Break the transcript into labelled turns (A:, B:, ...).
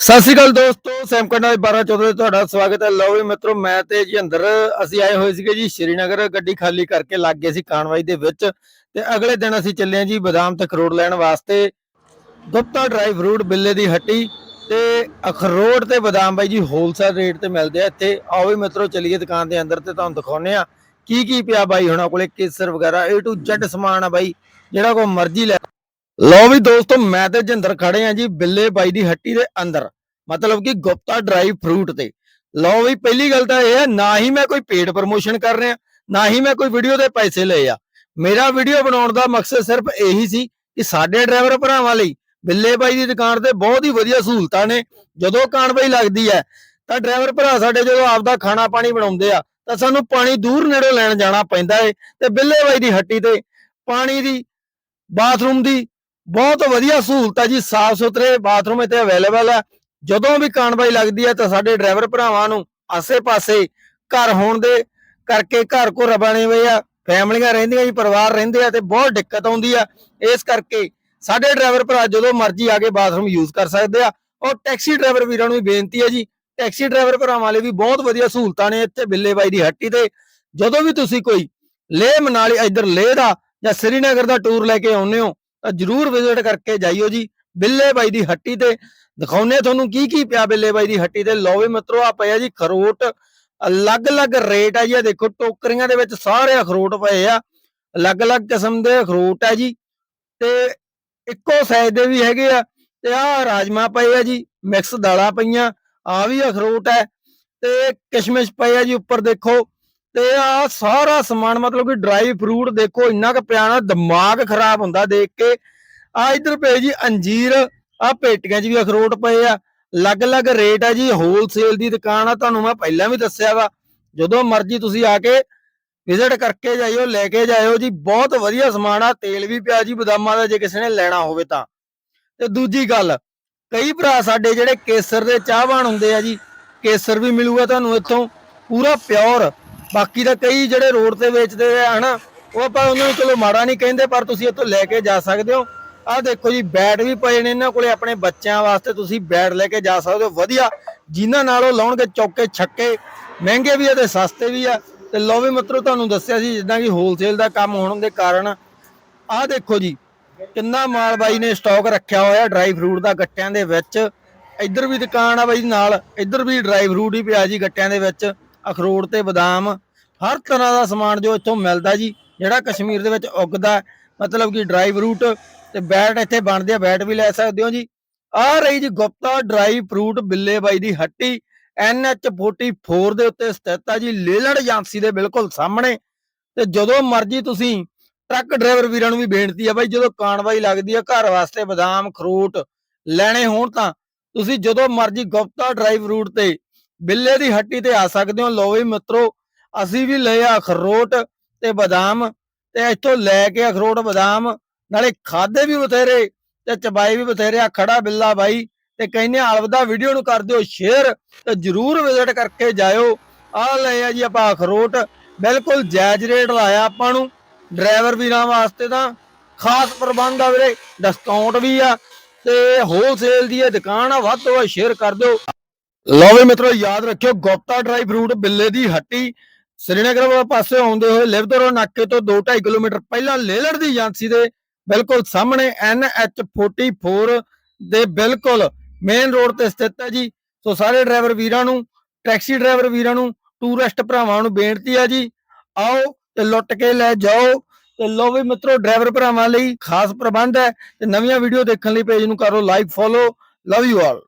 A: ਸਤਿ ਸ਼੍ਰੀ ਅਕਾਲ ਦੋਸਤੋ ਸੈਮਕੰਡਾ 1214 ਤੇ ਤੁਹਾਡਾ ਸਵਾਗਤ ਹੈ। ਲਓ ਵੀ ਮਿੱਤਰੋ, ਮੈਂ ਤੇ ਜੀ ਅੰਦਰ ਅਸੀਂ ਆਏ ਹੋਏ ਸੀਗੇ ਜੀ ਸ਼੍ਰੀਨਗਰ, ਗੱਡੀ ਖਾਲੀ ਕਰਕੇ ਲੱਗ ਗਏ ਸੀ ਕਾਨਵਾਈ ਦੇ ਵਿੱਚ। ਤੇ ਅਗਲੇ ਦਿਨ ਅਸੀਂ ਚੱਲੇ ਹਾਂ ਜੀ ਬਦਾਮ ਤੇ ਅਖਰੋਟ ਲੈਣ ਵਾਸਤੇ। ਗੁਪਤਾ ਡਰਾਈ ਫਰੂਟ ਬਿੱਲੇ ਦੀ ਹੱਟੀ ਤੇ ਅਖਰੋਟ ਤੇ ਬਦਾਮ ਬਾਈ ਜੀ ਹੋਲਸੇਲ ਰੇਟ ਤੇ ਮਿਲਦੇ ਆ ਇੱਥੇ। ਆਓ ਵੀ ਮਿੱਤਰੋ, ਚੱਲੀਏ ਦੁਕਾਨ ਦੇ ਅੰਦਰ ਤੇ ਤੁਹਾਨੂੰ ਦਿਖਾਉਨੇ ਆ ਕੀ ਕੀ ਪਿਆ ਬਾਈ ਹੁਣਾਂ ਕੋਲੇ, ਕੇਸਰ ਵਗੈਰਾ A to Z ਸਮਾਨ ਆ ਬਾਈ, ਜਿਹੜਾ ਕੋ ਮਰਜ਼ੀ ਲੈ ਲਓ ਵੀ ਦੋਸਤੋ, ਮੈਂ ਤੇ ਜਿੰਦਰ ਖੜੇ ਆ ਜੀ ਬਿੱਲੇ ਬਾਈ ਦੀ ਹੱਟੀ ਦੇ ਅੰਦਰ। ਮਤਲਬ ਕਿ ਗੁਪਤਾ ਡਰਾਈ ਫਰੂਟ ਤੇ। ਲਓ ਵੀ ਪਹਿਲੀ ਗੱਲ ਤਾਂ ਇਹ ਹੈ, ਨਾ ਹੀ ਮੈਂ ਕੋਈ ਪੇਡ ਪ੍ਰਮੋਸ਼ਨ ਕਰ ਰਿਹਾ, ਨਾ ਹੀ ਮੈਂ ਕੋਈ ਵੀਡੀਓ ਦੇ ਪੈਸੇ ਲਏ ਆ। ਮੇਰਾ ਵੀਡੀਓ ਬਣਾਉਣ ਦਾ ਮਕਸਦ ਸਿਰਫ ਇਹੀ ਸੀ ਕਿ ਸਾਡੇ ਡਰਾਈਵਰ ਭਰਾਵਾਂ ਲਈ ਬਿੱਲੇ ਬਾਈ ਦੀ ਦੁਕਾਨ ਤੇ ਬਹੁਤ ਹੀ ਵਧੀਆ ਸਹੂਲਤਾਂ ਨੇ। ਜਦੋਂ ਕਾਨਵਾਈ ਲੱਗਦੀ ਹੈ, ਤਾਂ ਡਰਾਈਵਰ ਭਰਾ ਸਾਡੇ ਜਦੋਂ ਆਪਦਾ ਖਾਣਾ ਪਾਣੀ ਬਣਾਉਂਦੇ ਆ, ਤਾਂ ਸਾਨੂੰ ਪਾਣੀ ਦੂਰ ਨੇੜੋਂ ਲੈਣ ਜਾਣਾ ਪੈਂਦਾ ਏ ਤੇ ਬਿੱਲੇ ਬਾਈ ਦੀ ਹੱਟੀ ਤੇ ਪਾਣੀ ਦੀ ਬਾਥਰੂਮ ਦੀ ਬਹੁਤ ਵਧੀਆ ਸਹੂਲਤ ਹੈ ਜੀ, ਸਾਫ਼ ਸੁਥਰੇ ਬਾਥਰੂਮ ਇੱਥੇ ਅਵੇਲੇਬਲ ਹੈ ਜਦੋਂ ਵੀ ਕਾਨਵਾਈ ਲੱਗਦੀ ਹੈ ਤਾਂ ਸਾਡੇ ਡਰਾਈਵਰ ਭਰਾਵਾਂ ਨੂੰ ਆਸੇ-ਪਾਸੇ ਘਰ ਹੋਣ ਦੇ ਕਰਕੇ ਘਰ ਕੋ ਬਣੇ ਹੋਏ ਆ। ਫੈਮਲੀਆਂ ਰਹਿੰਦੀਆਂ ਜੀ, ਪਰਿਵਾਰ ਰਹਿੰਦੇ ਆ ਤੇ ਬਹੁਤ ਦਿੱਕਤ ਆਉਂਦੀ ਆ। ਇਸ ਕਰਕੇ ਸਾਡੇ ਡਰਾਈਵਰ ਭਰਾ ਜਦੋਂ ਮਰਜ਼ੀ ਆ ਕੇ ਬਾਥਰੂਮ ਯੂਜ਼ ਕਰ ਸਕਦੇ ਆ। ਔਰ ਟੈਕਸੀ ਡਰਾਈਵਰ ਵੀਰਾਂ ਨੂੰ ਵੀ ਬੇਨਤੀ ਹੈ ਜੀ, ਟੈਕਸੀ ਡਰਾਈਵਰ ਭਰਾਵਾਂ ਲਈ ਵੀ ਬਹੁਤ ਵਧੀਆ ਸਹੂਲਤਾਂ ਨੇ ਇੱਥੇ ਬਿੱਲੇ ਬਾਈ ਦੀ ਹੱਟੀ ਤੇ। ਜਦੋਂ ਵੀ ਤੁਸੀਂ ਕੋਈ ਲੇਹ ਮਨਾਲੀ, ਇੱਧਰ ਲੇਹ ਦਾ ਜਾਂ ਸ੍ਰੀਨਗਰ ਦਾ ਟੂਰ ਲੈ ਕੇ ਆਉਂਦੇ ਹੋ ਤਾਂ ਜਰੂਰ ਵਿਜ਼ਿਟ ਕਰਕੇ ਜਾਈਓ ਜੀ। ਬਿੱਲੇ ਬਾਈ ਦੀ ਹੱਟੀ ਤੇ ਦਿਖਾਉਨੇ ਤੁਹਾਨੂੰ ਕੀ ਕੀ ਪਿਆ ਬਿੱਲੇ ਬਾਈ ਦੀ ਹੱਟੀ ਤੇ। ਲਓ ਵੀ ਮਿੱਤਰੋ ਆ ਪਿਆ ਜੀ ਖਰੋਟ ਅਲੱਗ-ਅਲੱਗ ਰੇਟ ਆ ਜੀ ਇਹ ਦੇਖੋ ਟੋਕਰੀਆਂ ਦੇ ਵਿੱਚ ਸਾਰੇ ਅਖਰੋਟ ਪਏ ਆ। ਅਲੱਗ-ਅਲੱਗ ਕਿਸਮ ਦੇ ਅਖਰੋਟ ਆ ਜੀ। ਤੇ ਇੱਕੋ ਸਾਈਜ਼ ਦੇ ਵੀ ਹੈਗੇ ਆ। ਤੇ ਆ ਰਾਜਮਾ ਪਏ ਆ ਜੀ ਮਿਕਸ ਦਾਲਾਂ ਪਈਆਂ ਆ ਵੀ ਅਖਰੋਟ ਹੈ ਤੇ ਕਿਸ਼ਮਿਸ਼ ਪਏ ਆ ਜੀ, ਉੱਪਰ ਦੇਖੋ। ਤੇ ਆ ਸਾਰਾ ਸਮਾਨ ਮਤਲਬ ਕਿ ਡਰਾਈ ਫਰੂਟ ਦੇਖੋ, ਇੰਨਾ ਕੁ ਪਿਆ ਨਾ ਦਿਮਾਗ ਖਰਾਬ ਹੁੰਦਾ ਦੇਖ ਕੇ। ਆ ਇਧਰ ਪਏ ਜੀ ਅੰਜੀਰ, ਆ ਪੇਟੀਆਂ 'ਚ ਵੀ ਅਖਰੋਟ ਪਏ ਆ। ਅਲੱਗ-ਅਲੱਗ ਰੇਟ ਆ ਜੀ ਹੋਲਸੇਲ ਦੀ ਦੁਕਾਨ ਆ, ਤੁਹਾਨੂੰ ਮੈਂ ਪਹਿਲਾਂ ਵੀ ਦੱਸਿਆ ਵਾ। ਜਦੋਂ ਮਰਜ਼ੀ ਤੁਸੀਂ ਆ ਕੇ ਵਿਜ਼ਿਟ ਕਰਕੇ ਜਾਇਓ, ਲੈ ਕੇ ਜਾਇਓ ਜੀ, ਬਹੁਤ ਵਧੀਆ ਸਮਾਨ ਆ। ਤੇਲ ਵੀ ਪਿਆ ਜੀ, ਬਦਾਮਾਂ ਦਾ ਜੇ ਕਿਸੇ ਨੇ ਲੈਣਾ ਹੋਵੇ ਤਾਂ। ਤੇ ਦੂਜੀ ਗੱਲ, ਕਈ ਭਰਾ ਸਾਡੇ ਜਿਹੜੇ ਕੇਸਰ ਦੇ ਚਾਹਵਾਨ ਹੁੰਦੇ ਆ ਜੀ, ਕੇਸਰ ਵੀ ਮਿਲੂਗਾ ਤੁਹਾਨੂੰ ਇੱਥੋਂ, ਪੂਰਾ ਪਿਓਰ ਬਾਕੀ ਤਾਂ ਕਈ ਜਿਹੜੇ ਰੋਡ ਤੇ ਵੇਚਦੇ ਆ, ਹਨਾ, ਉਹ ਆਪਾਂ ਉਹਨਾਂ ਨੂੰ ਚਲੋ ਮਾੜਾ ਨਹੀਂ ਕਹਿੰਦੇ, ਪਰ ਤੁਸੀਂ ਇੱਥੋਂ ਲੈ ਕੇ ਜਾ ਸਕਦੇ ਹੋ। ਆਹ ਦੇਖੋ ਜੀ, ਬੈਟ ਵੀ ਪਏ ਨੇ ਇਹਨਾਂ ਕੋਲੇ ਆਪਣੇ ਬੱਚਿਆਂ ਵਾਸਤੇ, ਤੁਸੀਂ ਬੈਟ ਲੈ ਕੇ ਜਾ ਸਕਦੇ ਹੋ। ਵਧੀਆ, ਜਿਨ੍ਹਾਂ ਨਾਲ ਉਹ ਲਾਉਣਗੇ ਚੌਕੇ, ਛੱਕੇ, ਮਹਿੰਗੇ ਵੀ ਆ ਤੇ ਸਸਤੇ ਵੀ ਆ। ਤੇ ਲੋ ਵੀ, ਮਿੱਤਰੋ, ਤੁਹਾਨੂੰ ਦੱਸਿਆ ਸੀ, ਜਿੱਦਾਂ ਕਿ ਹੋਲਸੇਲ ਦਾ ਕੰਮ ਹੋਣ ਦੇ ਕਾਰਨ। ਆਹ ਦੇਖੋ ਜੀ, ਕਿੰਨਾ ਮਾਲ ਬਾਈ ਨੇ ਸਟਾਕ ਰੱਖਿਆ ਹੋਇਆ ਡਰਾਈ ਫਰੂਟ ਦਾ ਗੱਟਿਆਂ ਦੇ ਵਿੱਚ। ਇੱਧਰ ਵੀ ਦੁਕਾਨ ਆ ਬਾਈ ਨਾਲ, ਇੱਧਰ ਵੀ ਡਰਾਈ ਫਰੂਟ ਹੀ ਪਿਆ ਜੀ ਗੱਟਿਆਂ ਦੇ ਵਿੱਚ। ਅਖਰੋਟ ਤੇ ਬਦਾਮ, ਹਰ ਤਰ੍ਹਾਂ ਦਾ ਸਮਾਨ ਜੋ ਇੱਥੋਂ ਮਿਲਦਾ ਜੀ, ਜਿਹੜਾ ਕਸ਼ਮੀਰ ਦੇ ਵਿੱਚ ਉੱਗਦਾ, ਮਤਲਬ ਕਿ ਡਰਾਈ ਫਰੂਟ ਤੇ ਬੈਟ ਇੱਥੇ ਬਣਦੇ ਆ, ਬੈਟ ਵੀ ਲੈ ਸਕਦੇ ਹੋ ਜੀ। ਆ ਰਹੀ ਜੀ ਗੁਪਤਾ ਡਰਾਈ ਫਰੂਟ ਬਿੱਲੇ ਬਾਈ ਦੀ ਹੱਟੀ NH44 ਦੇ ਉੱਤੇ ਸਥਿਤ ਆ ਜੀ, ਲੇਲੜ ਏਜੰਸੀ ਦੇ ਬਿਲਕੁਲ ਸਾਹਮਣੇ। ਤੇ ਜਦੋਂ ਮਰਜ਼ੀ ਤੁਸੀਂ ਟਰੱਕ ਡਰਾਈਵਰ ਵੀਰਾਂ ਨੂੰ ਵੀ ਬੇਨਤੀ ਆ ਬਾਈ, ਜਦੋਂ ਕਾਨਵਾਈ ਲੱਗਦੀ ਆ, ਘਰ ਵਾਸਤੇ ਬਦਾਮ ਖਰੋਟ ਲੈਣੇ ਹੋਣ ਤਾਂ ਤੁਸੀਂ ਜਦੋਂ ਮਰਜ਼ੀ ਗੁਪਤਾ ਡਰਾਈ ਫਰੂਟ ਤੇ ਬਿੱਲੇ ਦੀ ਹੱਟੀ ਤੇ ਆ ਸਕਦੇ ਹੋ। ਲੋ ਵੀ ਮਿੱਤਰੋ, ਅਸੀਂ ਵੀ ਲਏ ਆ ਅਖਰੋਟ ਤੇ ਬਦਾਮ ਤੇ ਇੱਥੋਂ ਲੈ ਕੇ ਅਖਰੋਟ, ਬਦਾਮ, ਨਾਲੇ ਖਾਦੇ ਵੀ ਬਥੇਰੇ ਤੇ ਚਬਾਈ ਵੀ ਬਥੇਰੇ ਆ। ਖੜਾ ਬਿੱਲਾ ਬਾਈ ਤੇ ਕਹਿੰਦੇ ਆ ਵੀਡੀਓ ਨੂੰ ਕਰ ਦਿਓ ਸ਼ੇਅਰ ਤੇ ਜਰੂਰ ਵਿਜ਼ਿਟ ਕਰਕੇ ਜਾਇਓ। ਆ ਲਏ ਆ ਜੀ ਆਪਾਂ ਅਖਰੋਟ। ਬਿਲਕੁਲ ਜਾਇਜ਼ ਰੇਟ ਲਾਇਆ ਆਪਾਂ ਨੂੰ। ਡਰਾਈਵਰ ਵੀਰਾਂ ਵਾਸਤੇ ਤਾਂ ਖਾਸ ਪ੍ਰਬੰਧ ਆ ਵੀਰੇ। ਡਿਸਕਾਊਂਟ ਵੀ ਆ ਤੇ ਹੋਲਸੇਲ ਦੀ ਇਹ ਦੁਕਾਨ ਆ, ਵੱਧ ਤੋਂ ਵੱਧ ਸ਼ੇਅਰ ਕਰ ਦਿਓ। ਲਓ ਵੀ ਮਿੱਤਰੋ, ਯਾਦ ਰੱਖਿਓ, ਗੁਪਤਾ ਡਰਾਈ ਫਰੂਟ ਬਿੱਲੇ ਦੀ ਹੱਟੀ ਸ੍ਰੀਨਗਰ ਵਾਲੇ ਪਾਸੇ ਆਉਂਦੇ ਹੋਏ ਲਿਵਦਰੋ ਨਾਕੇ ਤੋਂ 2.5 ਕਿਲੋਮੀਟਰ ਪਹਿਲਾਂ ਲੇਲੜ ਦੀ ਏਜੰਸੀ ਦੇ ਬਿਲਕੁਲ ਸਾਹਮਣੇ NH44 ਦੇ ਬਿਲਕੁਲ ਮੇਨ ਰੋਡ ਤੇ ਸਥਿਤ ਹੈ ਜੀ। ਸੋ ਸਾਰੇ ਡਰਾਈਵਰ ਵੀਰਾਂ ਨੂੰ ਟੈਕਸੀ ਡਰਾਈਵਰ ਵੀਰਾਂ ਨੂੰ ਟੂਰਿਸਟ ਭਰਾਵਾਂ ਨੂੰ ਬੇਨਤੀ ਹੈ ਜੀ, ਆਓ ਤੇ ਲੁੱਟ ਕੇ ਲੈ ਜਾਓ। ਤੇ ਲੋ ਵੀ ਮਿੱਤਰੋ ਡਰਾਈਵਰ ਭਰਾਵਾਂ ਲਈ ਖਾਸ ਪ੍ਰਬੰਧ ਹੈ ਤੇ ਨਵੀਆਂ ਵੀਡੀਓ ਦੇਖਣ ਲਈ ਪੇਜ ਨੂੰ ਕਰੋ like follow love you all